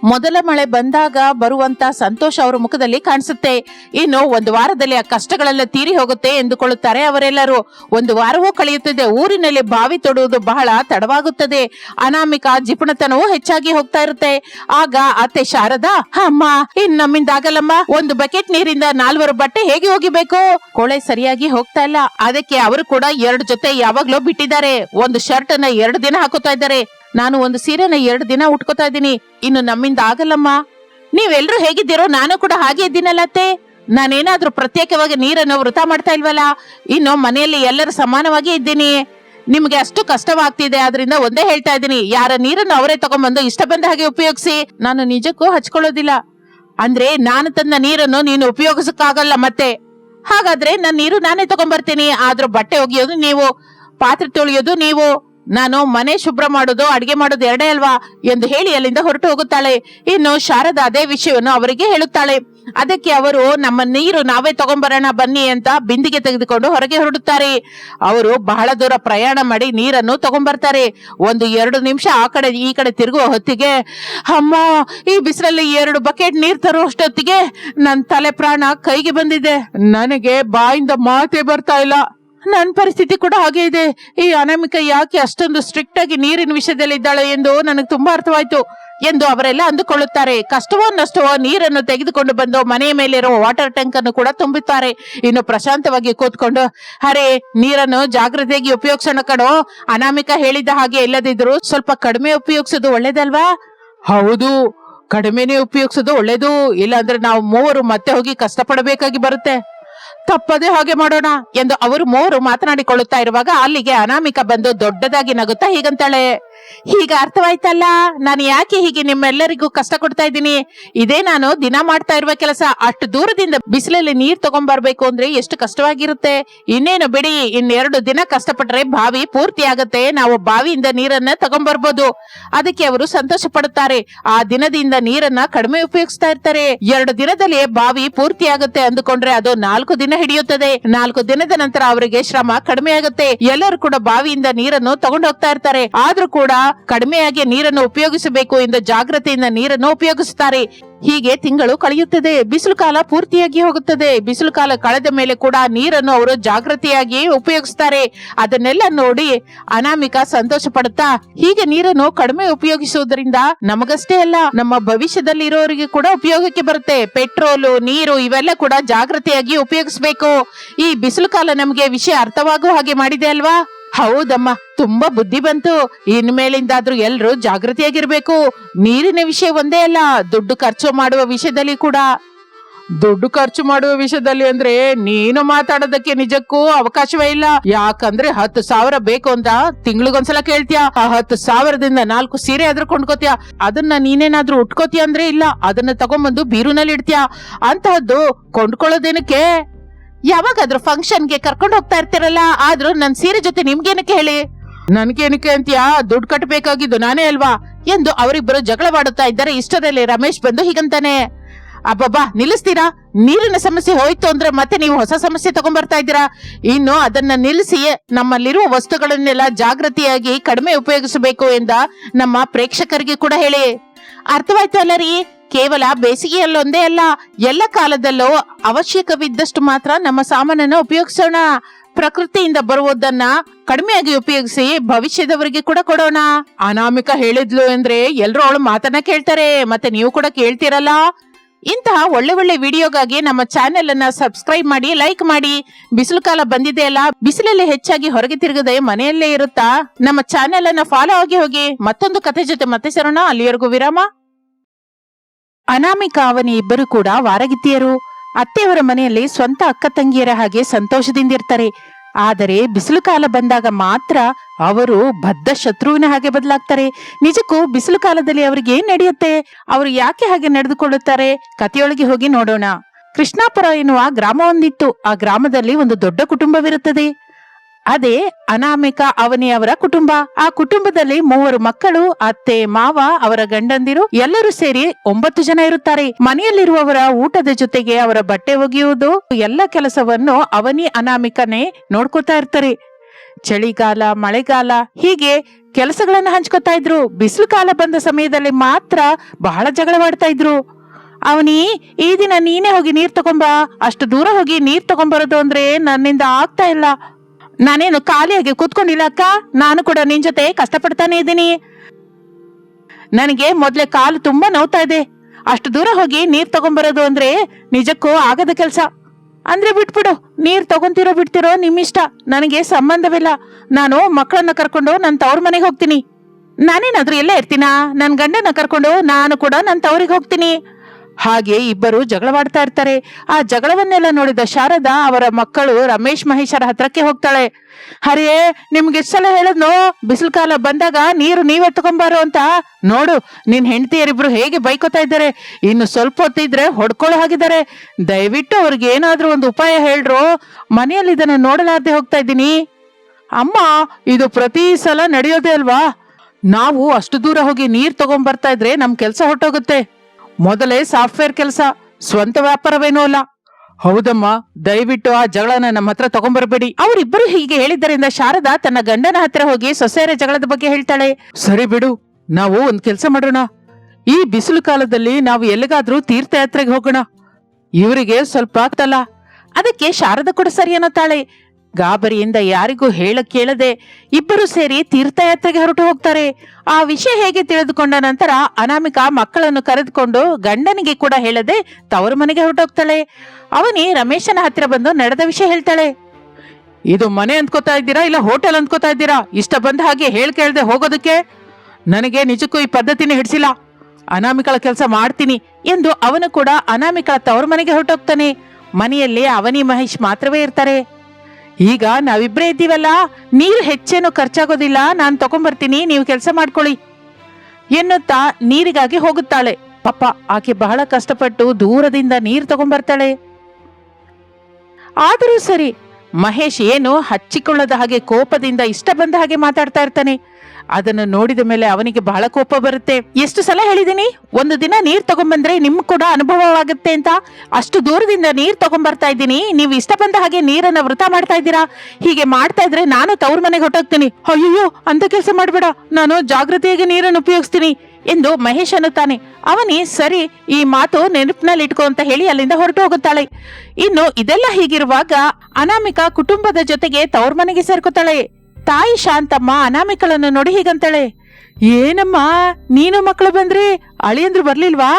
ಮೊದಲ ಮಳೆ ಬಂದಾಗ ಬರುವಂತ ಸಂತೋಷ ಅವರ ಮುಖದಲ್ಲಿ ಕಾಣಿಸುತ್ತೆ. ಇನ್ನು ಒಂದು ವಾರದಲ್ಲಿ ಆ ಕಷ್ಟಗಳೆಲ್ಲ ತೀರಿ ಹೋಗುತ್ತೆ ಎಂದುಕೊಳ್ಳುತ್ತಾರೆ ಅವರೆಲ್ಲರೂ. ಒಂದು ವಾರವೂ ಕಳೆಯುತ್ತದೆ, ಊರಿನಲ್ಲಿ ಬಾವಿ ತೊಡುವುದು ಬಹಳ ತಡವಾಗುತ್ತದೆ. ಅನಾಮಿಕ ಜಿಪುಣತನವೂ ಹೆಚ್ಚಾಗಿ ಹೋಗ್ತಾ ಇರುತ್ತೆ. ಆಗ ಅತ್ತೆ ಶಾರದಾ, ಅಮ್ಮ, ಇನ್ ನಮ್ಮಿಂದ ಆಗಲ್ಲಮ್ಮ ಒಂದು ಬಕೆಟ್ ನೀರಿಂದ ನಾಲ್ವರು ಬಟ್ಟೆ ಹೇಗೆ ಹೋಗಿಬೇಕು ಕೊಳೆ ಸರಿಯಾಗಿ ಹೋಗ್ತಾ ಇಲ್ಲ. ಅದಕ್ಕೆ ಅವರು ಕೂಡ ಎರಡು ಜೊತೆ ಯಾವಾಗ್ಲೂ ಬಿಟ್ಟಿದ್ದಾರೆ. ಒಂದು ಶರ್ಟ್ ಅನ್ನ ಎರಡು ದಿನ ಹಾಕುತ್ತಾ ಇದ್ದಾರೆ. ನಾನು ಒಂದು ಸೀರೆನ ಎರಡು ದಿನ ಉಟ್ಕೋತಾ ಇದ್ದೀನಿ. ಇನ್ನು ನಮ್ಮಿಂದ ಆಗಲ್ಲಮ್ಮ. ನೀವೆಲ್ರೂ ಹೇಗಿದ್ದೀರೋ ನಾನು ಕೂಡ ಹಾಗೆ ಇದ್ದೀನಲ್ಲತ್ತೆ ನಾನೇನಾದ್ರೂ ಪ್ರತ್ಯೇಕವಾಗಿ ನೀರನ್ನು ವೃತ ಮಾಡ್ತಾ ಇಲ್ವಲ್ಲ? ಇನ್ನು ಮನೆಯಲ್ಲಿ ಎಲ್ಲರೂ ಸಮಾನವಾಗಿ ಇದ್ದೀನಿ. ನಿಮ್ಗೆ ಅಷ್ಟು ಕಷ್ಟವಾಗ್ತಿದೆ, ಆದ್ರಿಂದ ಒಂದೇ ಹೇಳ್ತಾ ಇದ್ದೀನಿ. ಯಾರ ನೀರನ್ನು ಅವರೇ ತಗೊಂಡ್ಬಂದು ಇಷ್ಟ ಬಂದ ಹಾಗೆ ಉಪಯೋಗಿಸಿ. ನಾನು ನಿಜಕ್ಕೂ ಹಚ್ಕೊಳ್ಳೋದಿಲ್ಲ. ಅಂದ್ರೆ ನಾನು ತನ್ನ ನೀರನ್ನು ನೀನು ಉಪಯೋಗಿಸಕ್ಕಾಗಲ್ಲ ಮತ್ತೆ. ಹಾಗಾದ್ರೆ ನನ್ನ ನೀರು ನಾನೇ ತಗೊಂಡ್ಬರ್ತೀನಿ. ಆದ್ರೂ ಬಟ್ಟೆ ಒಗೆಯೋದು ನೀವು, ಪಾತ್ರೆ ತೊಳೆಯೋದು ನೀವು. ನಾನು ಮನೆ ಶುಭ್ರ ಮಾಡೋದು, ಅಡಿಗೆ ಮಾಡೋದು ಎರಡೇ ಅಲ್ವಾ? ಎಂದು ಹೇಳಿ ಅಲ್ಲಿಂದ ಹೊರಟು ಹೋಗುತ್ತಾಳೆ. ಇನ್ನು ಶಾರದಾ ಅದೇ ವಿಷಯವನ್ನು ಅವರಿಗೆ ಹೇಳುತ್ತಾಳೆ. ಅದಕ್ಕೆ ಅವರು, ನಮ್ಮ ನೀರು ನಾವೇ ತಗೊಂಬರೋಣ, ಬನ್ನಿ ಅಂತ ಬಿಂದಿಗೆ ತೆಗೆದುಕೊಂಡು ಹೊರಗೆ ಹೊರಡುತ್ತಾರೆ. ಅವರು ಬಹಳ ದೂರ ಪ್ರಯಾಣ ಮಾಡಿ ನೀರನ್ನು ತಗೊಂಬರ್ತಾರೆ. ಒಂದು ಎರಡು ನಿಮಿಷ ಆ ಕಡೆ, ಈ ಕಡೆ ತಿರುಗುವ ಹೊತ್ತಿಗೆ, ಅಮ್ಮ, ಈ ಬಿಸಿಲಲ್ಲಿ ಎರಡು ಬಕೆಟ್ ನೀರು ತರುವಷ್ಟೊತ್ತಿಗೆ ನನ್ನ ತಲೆ ಪ್ರಾಣ ಕೈಗೆ ಬಂದಿದೆ. ನನಗೆ ಬಾಯಿಂದ ಮಾತೇ ಬರ್ತಾ ಇಲ್ಲ. ನನ್ನ ಪರಿಸ್ಥಿತಿ ಕೂಡ ಹಾಗೆ ಇದೆ. ಈ ಅನಾಮಿಕ ಯಾಕೆ ಅಷ್ಟೊಂದು ಸ್ಟ್ರಿಕ್ಟ್ ಆಗಿ ನೀರಿನ ವಿಷಯದಲ್ಲಿ ಇದ್ದಾಳೆ ಎಂದು ನನಗೆ ತುಂಬಾ ಅರ್ಥವಾಯ್ತು ಎಂದು ಅವರೆಲ್ಲ ಅಂದುಕೊಳ್ಳುತ್ತಾರೆ. ಕಷ್ಟವೋ ನಷ್ಟವೋ ನೀರನ್ನು ತೆಗೆದುಕೊಂಡು ಬಂದು ಮನೆಯ ಮೇಲಿರುವ ವಾಟರ್ ಟ್ಯಾಂಕ್ ಅನ್ನು ಕೂಡ ತುಂಬುತ್ತಾರೆ. ಇನ್ನು ಪ್ರಶಾಂತವಾಗಿ ಕೂತ್ಕೊಂಡು, ಅರೆ, ನೀರನ್ನು ಜಾಗ್ರತೆಯಾಗಿ ಉಪಯೋಗಿಸೋಣ ಕಣೋ. ಅನಾಮಿಕ ಹೇಳಿದ ಹಾಗೆ ಇಲ್ಲದಿದ್ರು ಸ್ವಲ್ಪ ಕಡಿಮೆ ಉಪಯೋಗಿಸೋದು ಒಳ್ಳೇದಲ್ವಾ? ಹೌದು, ಕಡಿಮೆನೆ ಉಪಯೋಗಿಸೋದು ಒಳ್ಳೇದು. ಇಲ್ಲಾಂದ್ರೆ ನಾವು ಮೂವರು ಮತ್ತೆ ಹೋಗಿ ಕಷ್ಟಪಡಬೇಕಾಗಿ ಬರುತ್ತೆ. ತಪ್ಪದೆ ಹಾಗೆ ಮಾಡೋಣ ಎಂದು ಅವರು ಮೂವರು ಮಾತನಾಡಿಕೊಳ್ಳುತ್ತಾ ಇರುವಾಗ ಅಲ್ಲಿಗೆ ಅನಾಮಿಕ ಬಂದು ದೊಡ್ಡದಾಗಿ ನಗುತ್ತಾ ಹೀಗಂತಾಳೆ. ಹೀಗ ಅರ್ಥವಾಯ್ತಲ್ಲ? ನಾನು ಯಾಕೆ ಹೀಗೆ ನಿಮ್ಮೆಲ್ಲರಿಗೂ ಕಷ್ಟ ಕೊಡ್ತಾ ಇದ್ದೀನಿ? ಇದೇ ನಾನು ದಿನ ಮಾಡ್ತಾ ಇರುವ ಕೆಲಸ. ಅಷ್ಟು ದೂರದಿಂದ ಬಿಸಿಲಲ್ಲಿ ನೀರ್ ತಗೊಂಡ್ಬರ್ಬೇಕು ಅಂದ್ರೆ ಎಷ್ಟು ಕಷ್ಟವಾಗಿರುತ್ತೆ? ಇನ್ನೇನು ಬಿಡಿ, ಇನ್ನೆರಡು ದಿನ ಕಷ್ಟಪಟ್ರೆ ಬಾವಿ ಪೂರ್ತಿ ಆಗತ್ತೆ. ನಾವು ಬಾವಿಯಿಂದ ನೀರನ್ನ ತಗೊಂಡ್ಬರ್ಬೋದು ಅದಕ್ಕೆ ಅವರು ಸಂತೋಷ ಪಡುತ್ತಾರೆ. ಆ ದಿನದಿಂದ ನೀರನ್ನ ಕಡಿಮೆ ಉಪಯೋಗಿಸ್ತಾ ಇರ್ತಾರೆ. ಎರಡು ದಿನದಲ್ಲಿ ಬಾವಿ ಪೂರ್ತಿ ಆಗುತ್ತೆ ಅಂದುಕೊಂಡ್ರೆ ಅದು ನಾಲ್ಕು ದಿನ ಹಿಡಿಯುತ್ತದೆ. ನಾಲ್ಕು ದಿನದ ನಂತರ ಅವರಿಗೆ ಶ್ರಮ ಕಡಿಮೆ ಆಗುತ್ತೆ. ಎಲ್ಲರೂ ಕೂಡ ಬಾವಿಯಿಂದ ನೀರನ್ನು ತಗೊಂಡು ಹೋಗ್ತಾ ಇರ್ತಾರೆ. ಆದ್ರೂ ಕೂಡ ಕಡಿಮೆಯಾಗಿ ನೀರನ್ನು ಉಪಯೋಗಿಸಬೇಕು ಎಂದು ಜಾಗ್ರತೆಯಿಂದ ನೀರನ್ನು ಉಪಯೋಗಿಸುತ್ತಾರೆ. ಹೀಗೆ ತಿಂಗಳು ಕಳೆಯುತ್ತದೆ. ಬಿಸಿಲು ಕಾಲ ಪೂರ್ತಿಯಾಗಿ ಹೋಗುತ್ತದೆ. ಬಿಸಿಲು ಕಾಲ ಕಳೆದ ಮೇಲೆ ಕೂಡ ನೀರನ್ನು ಅವರು ಜಾಗೃತಿಯಾಗಿ ಉಪಯೋಗಿಸ್ತಾರೆ ಅದನ್ನೆಲ್ಲ ನೋಡಿ ಅನಾಮಿಕ ಸಂತೋಷ ಪಡುತ್ತಾ ಹೀಗೆ ನೀರನ್ನು ಕಡಿಮೆ ಉಪಯೋಗಿಸುವುದರಿಂದ ನಮಗಷ್ಟೇ ಅಲ್ಲ, ನಮ್ಮ ಭವಿಷ್ಯದಲ್ಲಿ ಇರೋರಿಗೆ ಕೂಡ ಉಪಯೋಗಕ್ಕೆ ಬರುತ್ತೆ. ಪೆಟ್ರೋಲು, ನೀರು ಇವೆಲ್ಲ ಕೂಡ ಜಾಗೃತಿಯಾಗಿ ಉಪಯೋಗಿಸಬೇಕು. ಈ ಬಿಸಿಲು ಕಾಲ ನಮಗೆ ವಿಷಯ ಅರ್ಥವಾಗುವ ಹಾಗೆ ಮಾಡಿದೆ ಅಲ್ವಾ? ಹೌದಮ್ಮ, ತುಂಬಾ ಬುದ್ಧಿ ಬಂತು. ಇನ್ಮೇಲಿಂದಾದ್ರೂ ಎಲ್ರು ಜಾಗೃತಿಯಾಗಿರ್ಬೇಕು. ನೀರಿನ ವಿಷಯ ಒಂದೇ ಅಲ್ಲ, ದುಡ್ಡು ಖರ್ಚು ಮಾಡುವ ವಿಷಯದಲ್ಲಿ ಕೂಡ. ದುಡ್ಡು ಖರ್ಚು ಮಾಡುವ ವಿಷಯದಲ್ಲಿ ಅಂದ್ರೆ ನೀನು ಮಾತಾಡೋದಕ್ಕೆ ನಿಜಕ್ಕೂ ಅವಕಾಶವೇ ಇಲ್ಲ. ಯಾಕಂದ್ರೆ ಹತ್ತು ಸಾವಿರ ಬೇಕು ಅಂತ ತಿಂಗಳಿಗೊಂದ್ಸಲ ಕೇಳ್ತೀಯ. ಆ ಹತ್ತು ಸಾವಿರದಿಂದ ನಾಲ್ಕು ಸೀರೆ ಆದ್ರೂ ಕೊಂಡ್ಕೋತೀಯ. ಅದನ್ನ ನೀನೇನಾದ್ರೂ ಉಟ್ಕೋತೀಯ ಅಂದ್ರೆ ಇಲ್ಲ. ಅದನ್ನ ತಗೊಂಬಂದು ಬೀರುನಲ್ಲಿ ಇಡ್ತೀಯ ಅಂತಹದ್ದು ಕೊಂಡ್ಕೊಳ್ಳೋದೇನಕ್ಕೆ? ಯಾವಾಗಾದ್ರೂ ಫಂಕ್ಷನ್ಗೆ ಕರ್ಕೊಂಡು ಹೋಗ್ತಾ ಇರ್ತೀರಲ್ಲ, ಆದ್ರೂ ನನ್ ಸೀರೆ ಜೊತೆ ನಿಮ್ಗೇನಕ್ಕೆ ಹೇಳಿ? ನನ್ಗೇನಕ್ಕೆ ಅಂತೀಯಾ? ದುಡ್ಡು ಕಟ್ಟಬೇಕಾಗಿದ್ದು ನಾನೇ ಅಲ್ವಾ? ಎಂದು ಅವರಿಬ್ಬರು ಜಗಳವಾಡುತ್ತಾ ಇದ್ದಾರೆ. ಇಷ್ಟರಲ್ಲಿ ರಮೇಶ್ ಬಂದು ಹೀಗಂತಾನೆ, ಅಬ್ಬಬ್ಬಾ, ನಿಲ್ಲಿಸ್ತೀರಾ? ನೀರಿನ ಸಮಸ್ಯೆ ಹೋಯ್ತು ಅಂದ್ರೆ ಮತ್ತೆ ನೀವು ಹೊಸ ಸಮಸ್ಯೆ ತಗೊಂಡ್ಬರ್ತಾ ಇದ್ದೀರಾ? ಇನ್ನು ಅದನ್ನ ನಿಲ್ಲಿಸಿ ನಮ್ಮಲ್ಲಿರುವ ವಸ್ತುಗಳನ್ನೆಲ್ಲ ಜಾಗೃತಿಯಾಗಿ ಕಡಿಮೆ ಉಪಯೋಗಿಸಬೇಕು ಎಂದ ನಮ್ಮ ಪ್ರೇಕ್ಷಕರಿಗೆ ಕೂಡ ಹೇಳಿ. ಅರ್ಥವಾಯ್ತು ಅಲ್ಲ ರೀ ಕೇವಲ ಬೇಸಿಗೆಯಲ್ಲೊಂದೇ ಅಲ್ಲ, ಎಲ್ಲ ಕಾಲದಲ್ಲೂ ಅವಶ್ಯಕವಿದ್ದಷ್ಟು ಮಾತ್ರ ನಮ್ಮ ಸಾಮಾನನ್ನ ಉಪಯೋಗಿಸೋಣ. ಪ್ರಕೃತಿಯಿಂದ ಬರುವುದನ್ನ ಕಡಿಮೆಯಾಗಿ ಉಪಯೋಗಿಸಿ ಭವಿಷ್ಯದವರಿಗೆ ಕೂಡ ಕೊಡೋಣ. ಅನಾಮಿಕ ಹೇಳಿದ್ಲು ಅಂದ್ರೆ ಎಲ್ರು ಅವಳು ಮಾತನ್ನ ಕೇಳ್ತಾರೆ, ಮತ್ತೆ ನೀವು ಕೂಡ ಕೇಳ್ತೀರಲ್ಲ? ಇಂತಹ ಒಳ್ಳೆ ಒಳ್ಳೆ ವಿಡಿಯೋಗಾಗಿ ನಮ್ಮ ಚಾನೆಲ್ ಅನ್ನ ಸಬ್ಸ್ಕ್ರೈಬ್ ಮಾಡಿ ಲೈಕ್ ಮಾಡಿ. ಬಿಸಿಲು ಕಾಲ ಬಂದಿದೆ ಅಲ್ಲ, ಬಿಸಿಲಲ್ಲಿ ಹೆಚ್ಚಾಗಿ ಹೊರಗೆ ತಿರುಗದೆ ಮನೆಯಲ್ಲೇ ಇರುತ್ತಾ? ನಮ್ಮ ಚಾನೆಲ್ ಅನ್ನ ಫಾಲೋ ಆಗಿ ಹೋಗಿ, ಮತ್ತೊಂದು ಕಥೆ ಜೊತೆ ಮತ್ತೆ ಸೇರೋಣ. ಅಲ್ಲಿವರೆಗೂ ವಿರಾಮ. ಅನಾಮಿಕ ಅವನಿ ಇಬ್ಬರು ಕೂಡ ವಾರಗಿತ್ತಿಯರು. ಅತ್ತೆಯವರ ಮನೆಯಲ್ಲಿ ಸ್ವಂತ ಅಕ್ಕ ತಂಗಿಯರ ಹಾಗೆ ಸಂತೋಷದಿಂದಿರ್ತಾರೆ. ಆದರೆ ಬಿಸಿಲು ಕಾಲ ಬಂದಾಗ ಮಾತ್ರ ಅವರು ಬದ್ಧ ಶತ್ರುವಿನ ಹಾಗೆ ಬದಲಾಗ್ತಾರೆ. ನಿಜಕ್ಕೂ ಬಿಸಿಲು ಕಾಲದಲ್ಲಿ ಅವರಿಗೆ ಏನ್ ನಡೆಯುತ್ತೆ? ಅವರು ಯಾಕೆ ಹಾಗೆ ನಡೆದುಕೊಳ್ಳುತ್ತಾರೆ? ಕಥೆಯೊಳಗೆ ಹೋಗಿ ನೋಡೋಣ. ಕೃಷ್ಣಾಪುರ ಎನ್ನುವ ಗ್ರಾಮವೊಂದಿತ್ತು. ಆ ಗ್ರಾಮದಲ್ಲಿ ಒಂದು ದೊಡ್ಡ ಕುಟುಂಬವಿರುತ್ತದೆ. ಅದೇ ಅನಾಮಿಕ ಅವನಿಯವರ ಕುಟುಂಬ. ಆ ಕುಟುಂಬದಲ್ಲಿ ಮೂವರು ಮಕ್ಕಳು, ಅತ್ತೆ, ಮಾವ, ಅವರ ಗಂಡಂದಿರು, ಎಲ್ಲರೂ ಸೇರಿ ಒಂಬತ್ತು ಜನ ಇರುತ್ತಾರೆ. ಮನೆಯಲ್ಲಿರುವವರ ಊಟದ ಜೊತೆಗೆ ಅವರ ಬಟ್ಟೆ ಒಗೆಯುವುದು, ಎಲ್ಲ ಕೆಲಸವನ್ನು ಅವನಿ ಅನಾಮಿಕನೇ ನೋಡ್ಕೋತಾ ಇರ್ತಾರೆ. ಚಳಿಗಾಲ, ಮಳೆಗಾಲ, ಹೀಗೆ ಕೆಲಸಗಳನ್ನ ಹಂಚ್ಕೋತಾ ಇದ್ರು. ಬಿಸಿಲು ಕಾಲ ಬಂದ ಸಮಯದಲ್ಲಿ ಮಾತ್ರ ಬಹಳ ಜಗಳವಾಡ್ತಾ ಇದ್ರು. ಅವನಿ, ಈ ದಿನ ನೀನೇ ಹೋಗಿ ನೀರ್ ತಗೊಂಬ. ಅಷ್ಟು ದೂರ ಹೋಗಿ ನೀರ್ ತಗೊಂಬರೋದು ಅಂದ್ರೆ ನನ್ನಿಂದ ಆಗ್ತಾ ಇಲ್ಲ. ನಾನೇನು ಖಾಲಿಯಾಗಿ ಕೂತ್ಕೊಂಡಿಲ್ಲ ಅಕ್ಕ? ನಾನು ಕೂಡ ನಿನ್ ಜೊತೆ ಕಷ್ಟಪಡ್ತಾನೆ ಇದ್ದೀನಿ. ನನಗೆ ಮೊದ್ಲೇ ಕಾಲು ತುಂಬಾ ನೋವ್ತಾ ಇದೆ. ಅಷ್ಟು ದೂರ ಹೋಗಿ ನೀರ್ ತಗೊಂಬರೋದು ಅಂದ್ರೆ ನಿಜಕ್ಕೂ ಆಗದ ಕೆಲ್ಸ. ಅಂದ್ರೆ ಬಿಟ್ಬಿಡು, ನೀರ್ ತಗೊಂತಿರೋ ಬಿಡ್ತಿರೋ ನಿಮ್ಮಿಷ್ಟ. ನನಗೆ ಸಂಬಂಧವಿಲ್ಲ. ನಾನು ಮಕ್ಕಳನ್ನ ಕರ್ಕೊಂಡು ನನ್ನ ತವ್ರ ಮನೆಗೆ ಹೋಗ್ತೀನಿ. ನಾನೇನಾದ್ರೂ ಎಲ್ಲ ಇರ್ತೀನಾ? ನನ್ನ ಗಂಡನ ಕರ್ಕೊಂಡು ನಾನು ಕೂಡ ನನ್ನ ತವ್ರಿಗೆ ಹೋಗ್ತೀನಿ. ಹಾಗೆ ಇಬ್ಬರು ಜಗಳವಾಡ್ತಾ ಇರ್ತಾರೆ. ಆ ಜಗಳವನ್ನೆಲ್ಲ ನೋಡಿದ ಶಾರದಾ ಅವರ ಮಕ್ಕಳು ರಮೇಶ್ ಮಹೇಶರ ಹತ್ರಕ್ಕೆ ಹೋಗ್ತಾಳೆ. ಹರೇ ನಿಮ್ಗೆ ಎಷ್ಟ್ ಸಲ ಹೇಳದ್ನು? ಬಿಸಿಲು ಕಾಲ ಬಂದಾಗ ನೀರು ನೀವೇ ತಗೊಂಬಾರೋ ಅಂತ. ನೋಡು, ನಿನ್ ಹೆಂಡತಿಯರಿಬ್ರು ಹೇಗೆ ಬೈಕೋತಾ ಇದ್ದಾರೆ. ಇನ್ನು ಸ್ವಲ್ಪ ಹೊತ್ತಿದ್ರೆ ಹೊಡ್ಕೊಳ್ಳೋ ಹಾಗಿದ್ದಾರೆ. ದಯವಿಟ್ಟು ಅವ್ರಿಗೆ ಏನಾದ್ರೂ ಒಂದು ಉಪಾಯ ಹೇಳ್ರು. ಮನೆಯಲ್ಲಿ ಇದನ್ನ ನೋಡಲಾರ್ದೆ ಹೋಗ್ತಾ ಇದ್ದೀನಿ. ಅಮ್ಮ, ಇದು ಪ್ರತಿ ಸಲ ನಡೆಯೋದೇ ಅಲ್ವಾ? ನಾವು ಅಷ್ಟು ದೂರ ಹೋಗಿ ನೀರ್ ತಗೊಂಡ್ಬರ್ತಾ ಇದ್ರೆ ನಮ್ ಕೆಲ್ಸ ಹೊಟ್ಟೋಗುತ್ತೆ ಮೊದಲೇ ಸಾಫ್ಟ್ವೇರ್ ಕೆಲಸ ಸ್ವಂತ ವ್ಯಾಪಾರವೇನೂ ಅಲ್ಲ. ಹೌದಮ್ಮ ದಯವಿಟ್ಟು ಆ ಜಗಳನ ನಮ್ಮ ಹತ್ರ ತಗೊಂಡ್ಬರ್ಬೇಡಿ ಅವರಿಬ್ಬರು ಹೀಗೆ ಹೇಳಿದ್ದರಿಂದ ಶಾರದಾ ತನ್ನ ಗಂಡನ ಹತ್ರ ಹೋಗಿ ಸೊಸೆಯರ ಜಗಳದ ಬಗ್ಗೆ ಹೇಳ್ತಾಳೆ. ಸರಿ ಬಿಡು ನಾವು ಒಂದ್ ಕೆಲಸ ಮಾಡೋಣ. ಈ ಬಿಸಿಲು ಕಾಲದಲ್ಲಿ ನಾವು ಎಲ್ಲಿಗಾದ್ರೂ ತೀರ್ಥಯಾತ್ರೆಗೆ ಹೋಗೋಣ. ಇವರಿಗೆ ಸ್ವಲ್ಪ ಆಗ್ತಲ್ಲ ಅದಕ್ಕೆ ಶಾರದಾ ಕೂಡ ಸರಿ ಅನ್ನುತ್ತಾಳೆ. ಗಾಬರಿಯಿಂದ ಯಾರಿಗೂ ಹೇಳ ಕೇಳದೆ ಇಬ್ಬರು ಸೇರಿ ತೀರ್ಥಯಾತ್ರೆಗೆ ಹೊರಟು ಹೋಗ್ತಾರೆ. ಆ ವಿಷಯ ಹೇಗೆ ತಿಳಿದುಕೊಂಡ ನಂತರ ಅನಾಮಿಕಾ ಮಕ್ಕಳನ್ನು ಕರೆದುಕೊಂಡು ಗಂಡನಿಗೆ ಕೂಡ ಹೇಳದೆ ತವರು ಮನೆಗೆ ಹೊರಟೋಗ್ತಾಳೆ. ಅವನಿ ರಮೇಶನ ಹತ್ತಿರ ಬಂದು ನಡೆದ ವಿಷಯ ಹೇಳ್ತಾಳೆ. ಇದು ಮನೆ ಅಂದ್ಕೋತಾ ಇದ್ದೀರಾ ಇಲ್ಲ ಹೋಟೆಲ್ ಅಂದ್ಕೋತಾ ಇದ್ದೀರಾ? ಇಷ್ಟ ಬಂದ ಹಾಗೆ ಹೇಳ್ ಕೇಳದೆ ಹೋಗೋದಕ್ಕೆ? ನನಗೆ ನಿಜಕ್ಕೂ ಈ ಪದ್ಧತಿನೇ ಹಿಡಿಸಿಲ್ಲ. ಅನಾಮಿಕಳ ಕೆಲಸ ಮಾಡ್ತೀನಿ ಎಂದು ಅವನು ಕೂಡ ಅನಾಮಿಕಳ ತವರು ಮನೆಗೆ ಹೊರಟೋಗ್ತಾನೆ. ಮನೆಯಲ್ಲಿ ಅವನಿ ಮಹೇಶ್ ಮಾತ್ರವೇ ಇರ್ತಾರೆ. ಈಗ ನಾವಿಬ್ರೇ ಇದ್ದೀವಲ್ಲ? ನೀರು ಹೆಚ್ಚೇನು ಖರ್ಚಾಗೋದಿಲ್ಲ. ನಾನು ತಗೊಂಬರ್ತೀನಿ, ನೀವು ಕೆಲಸ ಮಾಡ್ಕೊಳ್ಳಿ. ಎನ್ನುತ್ತಾ ನೀರಿಗಾಗಿ ಹೋಗುತ್ತಾಳೆ. ಪಾಪ, ಆಕೆ ಬಹಳ ಕಷ್ಟಪಟ್ಟು ದೂರದಿಂದ ನೀರು ತಗೊಂಬರ್ತಾಳೆ. ಆದರೂ ಸರಿ, ಮಹೇಶ್ ಏನು ಹಚ್ಚಿಕೊಳ್ಳದ ಹಾಗೆ ಕೋಪದಿಂದ ಇಷ್ಟ ಬಂದ ಹಾಗೆ ಮಾತಾಡ್ತಾ ಇರ್ತಾನೆ. ಅದನ್ನು ನೋಡಿದ ಮೇಲೆ ಅವನಿಗೆ ಬಹಳ ಕೋಪ ಬರುತ್ತೆ. ಎಷ್ಟು ಸಲ ಹೇಳಿದೀನಿ? ಒಂದು ದಿನ ನೀರ್ ತಗೊಂಡ್ಬಂದ್ರೆ ನಿಮ್ ಕೂಡ ಅನುಭವವಾಗುತ್ತೆ ಅಂತ. ಅಷ್ಟು ದೂರದಿಂದ ನೀರ್ ತಗೊಂಡ್ಬರ್ತಾ ಇದ್ದೀನಿ. ನೀವು ಇಷ್ಟ ಬಂದ ಹಾಗೆ ನೀರನ್ನ ವೃತ ಮಾಡ್ತಾ ಇದ್ದೀರಾ? ಹೀಗೆ ಮಾಡ್ತಾ ಇದ್ರೆ ನಾನು ತವ್ರ ಮನೆಗೆ ಹೊಟ್ಟೋಗ್ತೀನಿ ಅಯ್ಯೋ ಅಂತ ಕೆಲಸ ಮಾಡ್ಬೇಡ. ನಾನು ಜಾಗೃತಿಯಾಗಿ ನೀರನ್ನು ಉಪಯೋಗಿಸ್ತೀನಿ ಎಂದು ಮಹೇಶ್ ಅನ್ನುತ್ತಾನೆ. ಅವನಿ, ಸರಿ, ಈ ಮಾತು ನೆನಪಿನಲ್ಲಿ ಇಟ್ಕೋ ಅಂತ ಹೇಳಿ ಅಲ್ಲಿಂದ ಹೊರಟು ಹೋಗುತ್ತಾಳೆ. ಇನ್ನು ಇದೆಲ್ಲ ಹೀಗಿರುವಾಗ ಅನಾಮಿಕ ಕುಟುಂಬದ ಜೊತೆಗೆ ತವ್ರ ಮನೆಗೆ ಸೇರ್ಕೋತಾಳೆ. ತಾಯಿ ಶಾಂತಮ್ಮ ಅನಾಮಿಕಳನ್ನು ನೋಡಿ ಹೀಗಂತಾಳೆ, ಏನಮ್ಮ, ನೀನು ಮಕ್ಕಳು ಬಂದ್ರಿ? ಅಳಿಯಂದ್ರು ಬರ್ಲಿಲ್ವಾ?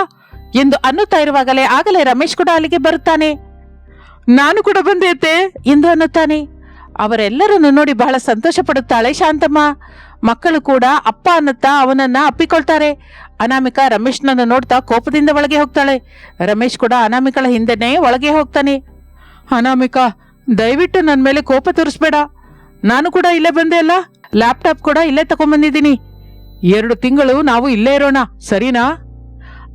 ಎಂದು ಅನ್ನುತ್ತಾ ಇರುವಾಗಲೇ ಆಗಲೇ ರಮೇಶ್ ಕೂಡ ಅಲ್ಲಿಗೆ ಬರುತ್ತಾನೆ. ನಾನು ಕೂಡ ಬಂದೆತೆ ಎಂದು ಅನ್ನುತ್ತಾನೆ. ಅವರೆಲ್ಲರನ್ನು ನೋಡಿ ಬಹಳ ಸಂತೋಷ ಪಡುತ್ತಾಳೆ ಶಾಂತಮ್ಮ. ಮಕ್ಕಳು ಕೂಡ ಅಪ್ಪ ಅನ್ನುತ್ತಾ ಅವನನ್ನ ಅಪ್ಪಿಕೊಳ್ತಾರೆ. ಅನಾಮಿಕಾ ರಮೇಶ್ನನ್ನು ನೋಡ್ತಾ ಕೋಪದಿಂದ ಒಳಗೆ ಹೋಗ್ತಾಳೆ. ರಮೇಶ್ ಕೂಡ ಅನಾಮಿಕಳ ಹಿಂದೆನೇ ಒಳಗೆ ಹೋಗ್ತಾನೆ. ಅನಾಮಿಕಾ, ದಯವಿಟ್ಟು ನನ್ನ ಮೇಲೆ ಕೋಪ ತೋರಿಸ್ಬೇಡ. ನಾನು ಕೂಡ ಇಲ್ಲೇ ಬಂದೆ ಅಲ್ಲ? ಲ್ಯಾಪ್ಟಾಪ್ ಕೂಡ ಇಲ್ಲೇ ತಗೊಂಬಂದಿದ್ದೀನಿ. ಎರಡು ತಿಂಗಳು ನಾವು ಇಲ್ಲೇ ಇರೋಣ, ಸರಿನಾ?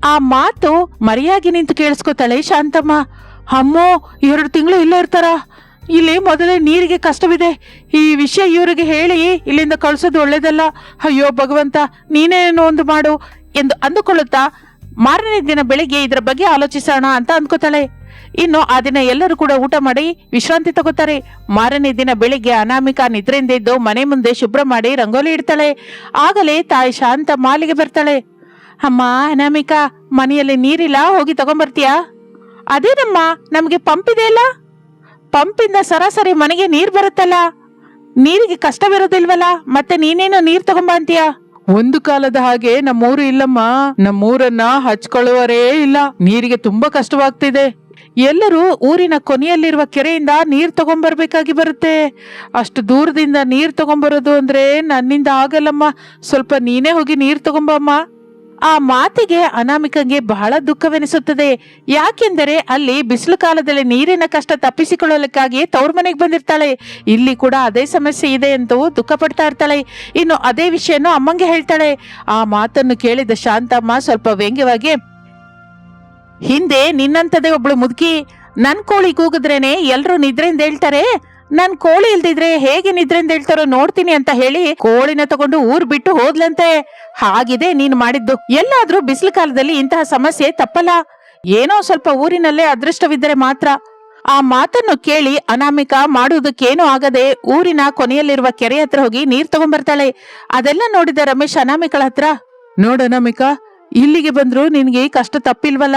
ಆ ಮಾತು ಮರೆಯಾಗಿ ನಿಂತು ಕೇಳಿಸ್ಕೊತಾಳೆ ಶಾಂತಮ್ಮ. ಅಮ್ಮೋ, ಎರಡು ತಿಂಗಳು ಇಲ್ಲೇ ಇರ್ತಾರ? ಇಲ್ಲಿ ಮೊದಲೇ ನೀರಿಗೆ ಕಷ್ಟವಿದೆ. ಈ ವಿಷಯ ಇವರಿಗೆ ಹೇಳಿ ಇಲ್ಲಿಂದ ಕಳ್ಸೋದು ಒಳ್ಳೇದಲ್ಲ. ಅಯ್ಯೋ, ಭಗವಂತ, ನೀನೇನೋ ಒಂದು ಮಾಡು ಎಂದು ಅಂದುಕೊಳ್ಳುತ್ತಾ ಮಾರನೇ ದಿನ ಬೆಳಿಗ್ಗೆ ಇದರ ಬಗ್ಗೆ ಆಲೋಚಿಸೋಣ ಅಂತ ಅಂದ್ಕೋತಾಳೆ. ಇನ್ನು ಆ ದಿನ ಎಲ್ಲರೂ ಕೂಡ ಊಟ ಮಾಡಿ ವಿಶ್ರಾಂತಿ ತಗೋತಾರೆ. ಮಾರನೇ ದಿನ ಬೆಳಿಗ್ಗೆ ಅನಾಮಿಕಾ ನಿದ್ರೆಯಿಂದ ಇದ್ದು ಮನೆ ಮುಂದೆ ಶುಭ್ರ ಮಾಡಿ ರಂಗೋಲಿ ಇಡ್ತಾಳೆ. ಆಗಲೇ ತಾಯಿ ಶಾಂತ ಮಾಲಿಗೆ ಬರ್ತಾಳೆ. ಅಮ್ಮ, ಅನಾಮಿಕಾ, ಮನೆಯಲ್ಲಿ ನೀರಿಲ್ಲ, ಹೋಗಿ ತಗೊಂಬರ್ತೀಯಾ? ಅದೇನಮ್ಮ, ನಮಗೆ ಪಂಪ್ ಇದೆ ಅಲ್ಲ? ಪಂಪಿಂದ ಸರಾಸರಿ ಮನೆಗೆ ನೀರು ಬರುತ್ತಲ್ಲ? ನೀರಿಗೆ ಕಷ್ಟವಿರೋದಿಲ್ವಲ್ಲ? ಮತ್ತೆ ನೀನೇನೋ ನೀರ್ ತಗೊಂಬ ಅಂತೀಯ? ಒಂದು ಕಾಲದ ಹಾಗೆ ನಮ್ಮೂರು ಇಲ್ಲಮ್ಮ. ನಮ್ಮೂರನ್ನ ಹಚ್ಕೊಳ್ಳುವರೇ ಇಲ್ಲ. ನೀರಿಗೆ ತುಂಬಾ ಕಷ್ಟವಾಗ್ತಿದೆ. ಎಲ್ಲರೂ ಊರಿನ ಕೊನೆಯಲ್ಲಿರುವ ಕೆರೆಯಿಂದ ನೀರು ತಗೊಂಬರ್ಬೇಕಾಗಿ ಬರುತ್ತೆ. ಅಷ್ಟು ದೂರದಿಂದ ನೀರು ತಗೊಂಬರೋದು ಅಂದ್ರೆ ನನ್ನಿಂದ ಆಗಲ್ಲಮ್ಮ. ಸ್ವಲ್ಪ ನೀನೇ ಹೋಗಿ ನೀರು ತಗೊಂಬಮ್ಮ. ಆ ಮಾತಿಗೆ ಅನಾಮಿಕಂಗೆ ಬಹಳ ದುಃಖವೆನಿಸುತ್ತದೆ. ಯಾಕೆಂದರೆ ಅಲ್ಲಿ ಬಿಸಿಲು ಕಾಲದಲ್ಲಿ ನೀರಿನ ಕಷ್ಟ ತಪ್ಪಿಸಿಕೊಳ್ಳಲಿಕ್ಕಾಗಿ ತವ್ರ ಮನೆಗೆ ಬಂದಿರ್ತಾಳೆ. ಇಲ್ಲಿ ಕೂಡ ಅದೇ ಸಮಸ್ಯೆ ಇದೆ ಅಂತೂ ದುಃಖ ಪಡ್ತಾ ಇರ್ತಾಳೆ. ಇನ್ನು ಅದೇ ವಿಷಯನೂ ಅಮ್ಮಂಗೆ ಹೇಳ್ತಾಳೆ. ಆ ಮಾತನ್ನು ಕೇಳಿದ ಶಾಂತಮ್ಮ ಸ್ವಲ್ಪ ವ್ಯಂಗ್ಯವಾಗಿ ಹಿಂದೆ ನಿನ್ನಂತದೇ ಒಬ್ಳು ಮುದುಕಿ, ನನ್ ಕೋಳಿ ಕೂಗಿದ್ರೇನೆ ಎಲ್ರು ನಿದ್ರೆಯಿಂದ ಹೇಳ್ತಾರೆ? ನನ್ ಕೋಳಿ ಇಲ್ದಿದ್ರೆ ಹೇಗೆ ನಿದ್ರೆಯಿಂದ ಹೇಳ್ತಾರೋ ನೋಡ್ತೀನಿ ಅಂತ ಹೇಳಿ ಕೋಳಿನ ತಗೊಂಡು ಊರ್ ಬಿಟ್ಟು ಹೋದ್ಲಂತೆ. ಹಾಗಿದೆ ನೀನ್ ಮಾಡಿದ್ದು. ಎಲ್ಲಾದ್ರೂ ಬಿಸಿಲು ಕಾಲದಲ್ಲಿ ಇಂತಹ ಸಮಸ್ಯೆ ತಪ್ಪಲ್ಲ. ಏನೋ ಸ್ವಲ್ಪ ಊರಿನಲ್ಲೇ ಅದೃಷ್ಟವಿದ್ದರೆ ಮಾತ್ರ. ಆ ಮಾತನ್ನು ಕೇಳಿ ಅನಾಮಿಕಾ ಮಾಡುವುದಕ್ಕೇನೂ ಆಗದೆ ಊರಿನ ಕೊನೆಯಲ್ಲಿರುವ ಕೆರೆ ಹತ್ರ ಹೋಗಿ ನೀರ್ ತಗೊಂಡ್ಬರ್ತಾಳೆ ಅದೆಲ್ಲ ನೋಡಿದ ರಮೇಶ್ ಅನಾಮಿಕಳ ಹತ್ರ, ನೋಡ ಅನಾಮಿಕಾ ಇಲ್ಲಿಗೆ ಬಂದ್ರು, ನಿನ್ಗೆ ಕಷ್ಟ ತಪ್ಪಿಲ್ವಲ್ಲ?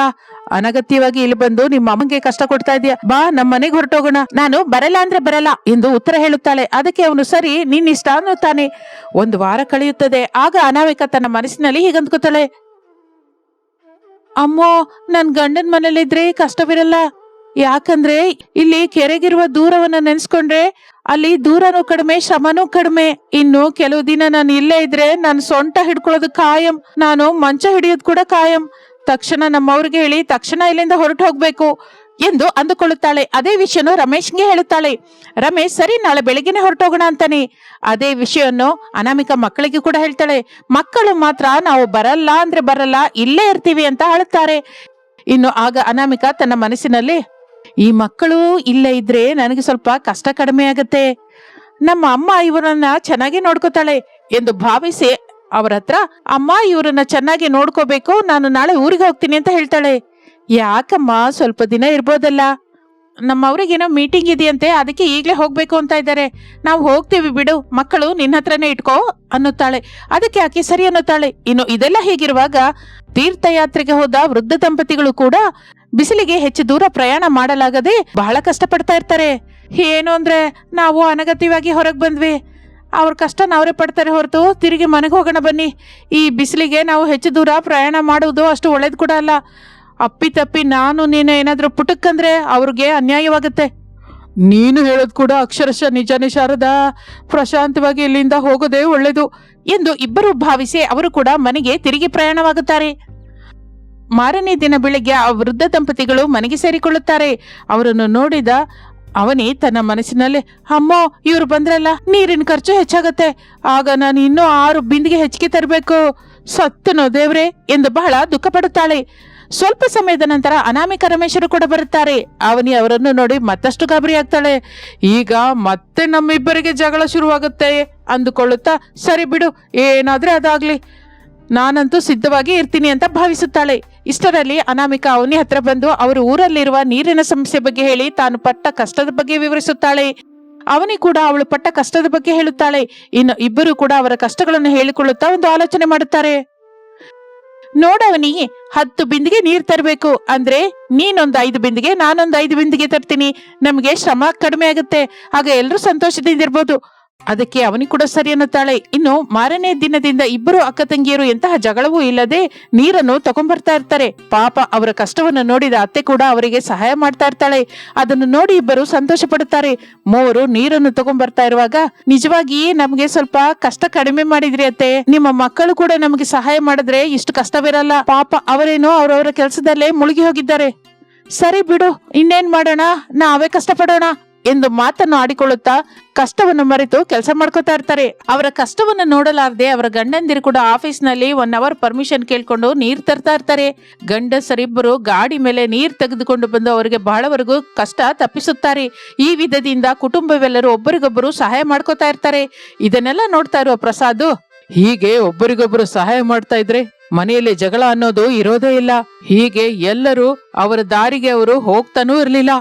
ಅನಗತ್ಯವಾಗಿ ಇಲ್ಲಿ ಬಂದು ನಿಮ್ಮ ಅಮ್ಮಂಗೆ ಕಷ್ಟ ಕೊಡ್ತಾ ಇದೀಯ ಬಾ ನಮ್ಮ ಮನೆಗೆ ಹೊರಟೋಗೋಣ. ನಾನು ಬರಲ್ಲ ಅಂದ್ರೆ ಬರಲ್ಲ ಎಂದು ಉತ್ತರ ಹೇಳುತ್ತಾಳೆ. ಅದಕ್ಕೆ ಅವನು, ಸರಿ ನಿನ್ನ ಇಷ್ಟ ಅನ್ನುತ್ತಾನೆ ಒಂದು ವಾರ ಕಳೆಯುತ್ತದೆ. ಆಗ ಅನಾವಿಕ ತನ್ನ ಮನಸ್ಸಿನಲ್ಲಿ ಹೀಗಂದ್ಕೋತಾಳೆ. ಅಮ್ಮೋ, ನನ್ ಗಂಡನ ಮನೇಲಿದ್ರೆ ಕಷ್ಟವಿರಲ್ಲ. ಯಾಕಂದ್ರೆ ಇಲ್ಲಿ ಕೆರೆಗಿರುವ ದೂರವನ್ನ ನೆನ್ಸ್ಕೊಂಡ್ರೆ ಅಲ್ಲಿ ದೂರನೂ ಕಡಿಮೆ, ಶ್ರಮನೂ ಕಡಿಮೆ. ಇನ್ನು ಕೆಲವು ದಿನ ನಾನು ಇಲ್ಲೇ ಇದ್ರೆ ನಾನು ಸೊಂಟ ಹಿಡ್ಕೊಳ್ಳೋದು ಕಾಯಂ. ನಾನು ಮಂಚ ಹಿಡಿಯೋದು ಕೂಡ ಕಾಯಂ. ತಕ್ಷಣ ನಮ್ಮವ್ರಿಗೆ ಹೇಳಿ, ತಕ್ಷಣ ಇಲ್ಲಿಂದ ಹೊರಟು ಹೋಗ್ಬೇಕು ಎಂದು ಅಂದುಕೊಳ್ಳುತ್ತಾಳೆ. ಅದೇ ವಿಷಯನು ರಮೇಶ್ಗೆ ಹೇಳುತ್ತಾಳೆ. ರಮೇಶ್, ಸರಿ, ನಾಳೆ ಬೆಳಗ್ಗೆನೆ ಹೊರಟೋಗೋಣ ಅಂತಾನೆ. ಅದೇ ವಿಷಯವನ್ನು ಅನಾಮಿಕ ಮಕ್ಕಳಿಗೆ ಕೂಡ ಹೇಳ್ತಾಳೆ. ಮಕ್ಕಳು ಮಾತ್ರ, ನಾವು ಬರಲ್ಲ ಅಂದ್ರೆ ಬರಲ್ಲ, ಇಲ್ಲೇ ಇರ್ತೀವಿ ಅಂತ ಅಳುತ್ತಾರೆ ಇನ್ನು ಆಗ ಅನಾಮಿಕ ತನ್ನ ಮನಸ್ಸಿನಲ್ಲಿ ಈ ಮಕ್ಕಳು ಇಲ್ಲೇ ಇದ್ರೆ ನನಗೆ ಸ್ವಲ್ಪ ಕಷ್ಟ ಕಡಿಮೆ ಆಗತ್ತೆ. ನಮ್ಮ ಅಮ್ಮ ಇವರನ್ನ ಚೆನ್ನಾಗಿ ನೋಡ್ಕೋತಾಳೆ ಎಂದು ಭಾವಿಸಿ ಅವರ ಹತ್ರ, ಅಮ್ಮ, ಇವರನ್ನ ಚೆನ್ನಾಗಿ ನೋಡ್ಕೋಬೇಕು, ನಾನು ನಾಳೆ ಊರಿಗೆ ಹೋಗ್ತೀನಿ ಅಂತ ಹೇಳ್ತಾಳೆ. ಯಾಕಮ್ಮ, ಸ್ವಲ್ಪ ದಿನ ಇರ್ಬೋದಲ್ಲ. ನಮ್ಮ ಅವ್ರಿಗೇನೋ ಮೀಟಿಂಗ್ ಇದೆಯಂತೆ, ಅದಕ್ಕೆ ಈಗಲೇ ಹೋಗ್ಬೇಕು ಅಂತ ಇದ್ದಾರೆ. ನಾವು ಹೋಗ್ತೀವಿ ಬಿಡು, ಮಕ್ಕಳು ನಿನ್ನ ಹತ್ರನೇ ಇಟ್ಕೋ, ಅನ್ನುತ್ತಾಳೆ. ಅದಕ್ಕೆ ಆಕೆ ಸರಿ ಅನ್ನುತ್ತಾಳೆ. ಇನ್ನು ಇದೆಲ್ಲ ಹೀಗಿರುವಾಗ ತೀರ್ಥಯಾತ್ರೆಗೆ ಹೋದ ವೃದ್ಧ ದಂಪತಿಗಳು ಕೂಡ ಬಿಸಿಲಿಗೆ ಹೆಚ್ಚು ದೂರ ಪ್ರಯಾಣ ಮಾಡಲಾಗದೆ ಬಹಳ ಕಷ್ಟಪಡ್ತಾ ಇರ್ತಾರೆ. ಏನು ಅಂದ್ರೆ, ನಾವು ಅನಗತ್ಯವಾಗಿ ಹೊರಗೆ ಬಂದ್ವಿ. ಅವ್ರ ಕಷ್ಟನ ಅವರೇ ಪಡ್ತಾರೆ ಹೊರತು ತಿರುಗಿ ಮನೆಗೆ ಹೋಗೋಣ ಬನ್ನಿ. ಈ ಬಿಸಿಲಿಗೆ ನಾವು ಹೆಚ್ಚು ದೂರ ಪ್ರಯಾಣ ಮಾಡುವುದು ಅಷ್ಟು ಒಳ್ಳೇದು ಕೂಡ ಅಲ್ಲ. ಅಪ್ಪಿ ತಪ್ಪಿ ನಾನು ನೀನು ಏನಾದರೂ ಪುಟಕ್ಕಂದ್ರೆ ಅವ್ರಿಗೆ ಅನ್ಯಾಯವಾಗುತ್ತೆ. ನೀನು ಹೇಳೋದು ಕೂಡ ಅಕ್ಷರಶಃ ನಿಜಾನೇ ಶಾರದಾ ಪ್ರಶಾಂತವಾಗಿ ಇಲ್ಲಿಂದ ಹೋಗೋದೇ ಒಳ್ಳೆಯದು ಎಂದು ಇಬ್ಬರು ಭಾವಿಸಿ ಅವರು ಕೂಡ ಮನೆಗೆ ತಿರುಗಿ ಪ್ರಯಾಣವಾಗುತ್ತಾರೆ. ಮಾರನೇ ದಿನ ಬೆಳಿಗ್ಗೆ ಆ ವೃದ್ಧ ದಂಪತಿಗಳು ಮನೆಗೆ ಸೇರಿಕೊಳ್ಳುತ್ತಾರೆ. ಅವರನ್ನು ನೋಡಿದ ಅವನೇ ತನ್ನ ಮನಸ್ಸಿನಲ್ಲಿ, ಅಮ್ಮೋ, ಇವರು ಬಂದ್ರಲ್ಲ, ನೀರಿನ ಖರ್ಚು ಹೆಚ್ಚಾಗತ್ತೆ. ಆಗ ನಾನು ಇನ್ನೂ ಆರು ಬಿಂದಿಗೆ ಹೆಚ್ಚಿಗೆ ತರಬೇಕು. ಸತ್ತನೋ ದೇವ್ರೆ? ಎಂದು ಬಹಳ ದುಃಖ ಸ್ವಲ್ಪ ಸಮಯದ ನಂತರ ಅನಾಮಿಕ ರಮೇಶರು ಕೂಡ ಬರುತ್ತಾರೆ. ಅವನಿ ಅವರನ್ನು ನೋಡಿ ಮತ್ತಷ್ಟು ಗಾಬರಿ ಆಗ್ತಾಳೆ ಈಗ ಮತ್ತೆ ನಮ್ಮಿಬ್ಬರಿಗೆ ಜಗಳ ಶುರುವಾಗುತ್ತೆ, ಅಂದುಕೊಳ್ಳುತ್ತಾ, ಸರಿ ಬಿಡು, ಏನಾದ್ರೆ ಅದಾಗ್ಲಿ. ನಾನಂತೂ ಸಿದ್ಧವಾಗಿ ಇರ್ತೀನಿ ಅಂತ ಭಾವಿಸುತ್ತಾಳೆ. ಇಷ್ಟರಲ್ಲಿ ಅನಾಮಿಕ ಅವನಿ ಹತ್ರ ಬಂದು ಅವರು ಊರಲ್ಲಿರುವ ನೀರಿನ ಸಮಸ್ಯೆ ಬಗ್ಗೆ ಹೇಳಿ ತಾನು ಪಟ್ಟ ಕಷ್ಟದ ಬಗ್ಗೆ ವಿವರಿಸುತ್ತಾಳೆ. ಅವನಿ ಕೂಡ ಅವಳು ಪಟ್ಟ ಕಷ್ಟದ ಬಗ್ಗೆ ಹೇಳುತ್ತಾಳೆ. ಇನ್ನು ಇಬ್ಬರು ಕೂಡ ಅವರ ಕಷ್ಟಗಳನ್ನು ಹೇಳಿಕೊಳ್ಳುತ್ತಾ ಒಂದು ಆಲೋಚನೆ ಮಾಡುತ್ತಾರೆ. ನೋಡವನಿ ಹತ್ತು ಬಿಂದಿಗೆ ನೀರು ತರಬೇಕು. ಅಂದ್ರೆ ನೀನೊಂದು ಐದು ಬಿಂದಿಗೆ, ನಾನೊಂದು ಐದು ಬಿಂದಿಗೆ ತರ್ತೀನಿ. ನಮಗೆ ಶ್ರಮ ಕಡಿಮೆ ಆಗುತ್ತೆ. ಆಗ ಎಲ್ಲರೂ ಸಂತೋಷದಿಂದ ಇರ್ಬೋದು. ಅದಕ್ಕೆ ಅವನಿ ಕೂಡ ಸರಿ ಅನ್ನುತ್ತಾಳೆ. ಇನ್ನು ಮಾರನೇ ದಿನದಿಂದ ಇಬ್ಬರು ಅಕ್ಕ ತಂಗಿಯರು ಎಂತಹ ಜಗಳವೂ ಇಲ್ಲದೆ ನೀರನ್ನು ತಗೊಂಡ್ಬರ್ತಾ ಇರ್ತಾರೆ. ಪಾಪ ಅವರ ಕಷ್ಟವನ್ನು ನೋಡಿದ ಅತ್ತೆ ಕೂಡ ಅವರಿಗೆ ಸಹಾಯ ಮಾಡ್ತಾ ಇರ್ತಾಳೆ. ಅದನ್ನು ನೋಡಿ ಇಬ್ಬರು ಸಂತೋಷ ಪಡುತ್ತಾರೆ ಮೂವರು ನೀರನ್ನು ತಗೊಂಡ್ಬರ್ತಾ ಇರುವಾಗ, ನಿಜವಾಗಿಯೇ ನಮ್ಗೆ ಸ್ವಲ್ಪ ಕಷ್ಟ ಕಡಿಮೆ ಮಾಡಿದ್ರಿ ಅತ್ತೆ. ನಿಮ್ಮ ಮಕ್ಕಳು ಕೂಡ ನಮಗೆ ಸಹಾಯ ಮಾಡಿದ್ರೆ ಇಷ್ಟು ಕಷ್ಟವಿರಲ್ಲ. ಪಾಪ ಅವರೇನೋ ಅವರವರ ಕೆಲಸದಲ್ಲೇ ಮುಳುಗಿ ಹೋಗಿದ್ದಾರೆ. ಸರಿ ಬಿಡು, ಇನ್ನೇನ್ ಮಾಡೋಣ? ನಾವೇ ಕಷ್ಟಪಡೋಣ. ಎಂದು ಮಾತನ್ನು ಆಡಿಕೊಳ್ಳುತ್ತಾ ಕಷ್ಟವನ್ನು ಮರೆತು ಕೆಲಸ ಮಾಡ್ಕೋತಾ ಇರ್ತಾರೆ. ಅವರ ಕಷ್ಟವನ್ನು ನೋಡಲಾರದೆ ಅವರ ಗಂಡಂದಿರು ಕೂಡ ಆಫೀಸ್ನಲ್ಲಿ ಒನ್ ಅವರ್ ಪರ್ಮಿಷನ್ ಕೇಳ್ಕೊಂಡು ನೀರ್ ತರ್ತಾ ಇರ್ತಾರೆ. ಗಂಡಸರಿಬ್ಬರು ಗಾಡಿ ಮೇಲೆ ನೀರ್ ತೆಗೆದುಕೊಂಡು ಬಂದು ಅವರಿಗೆ ಬಹಳವರೆಗೂ ಕಷ್ಟ ತಪ್ಪಿಸುತ್ತಾರೆ. ಈ ವಿಧದಿಂದ ಕುಟುಂಬವೆಲ್ಲರೂ ಒಬ್ಬರಿಗೊಬ್ಬರು ಸಹಾಯ ಮಾಡ್ಕೋತಾ ಇರ್ತಾರೆ. ಇದನ್ನೆಲ್ಲ ನೋಡ್ತಾ ಇರುವ ಪ್ರಸಾದ್, ಹೀಗೆ ಒಬ್ಬರಿಗೊಬ್ಬರು ಸಹಾಯ ಮಾಡ್ತಾ ಇದ್ರೆ ಮನೆಯಲ್ಲಿ ಜಗಳ ಅನ್ನೋದು ಇರೋದೇ ಇಲ್ಲ. ಹೀಗೆ ಎಲ್ಲರೂ ಅವರ ದಾರಿಗೆ ಅವರು ಹೋಗ್ತಾನೂ ಇರಲಿಲ್ಲ.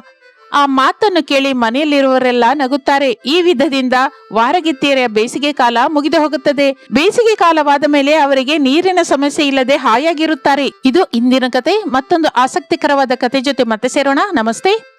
ಆ ಮಾತನ್ನು ಕೇಳಿ ಮನೆಯಲ್ಲಿರುವವರೆಲ್ಲ ನಗುತ್ತಾರೆ. ಈ ವಿಧದಿಂದ ವಾರಗಿತ್ತಿಯರ ಬೇಸಿಗೆ ಕಾಲ ಮುಗಿದು ಹೋಗುತ್ತದೆ. ಬೇಸಿಗೆ ಕಾಲವಾದ ಮೇಲೆ ಅವರಿಗೆ ನೀರಿನ ಸಮಸ್ಯೆ ಇಲ್ಲದೆ ಹಾಯಾಗಿರುತ್ತಾರೆ. ಇದು ಇಂದಿನ ಕತೆ, ಮತ್ತೊಂದು ಆಸಕ್ತಿಕರವಾದ ಕತೆ ಜೊತೆ ಮತ್ತೆ ಸೇರೋಣ. ನಮಸ್ತೆ.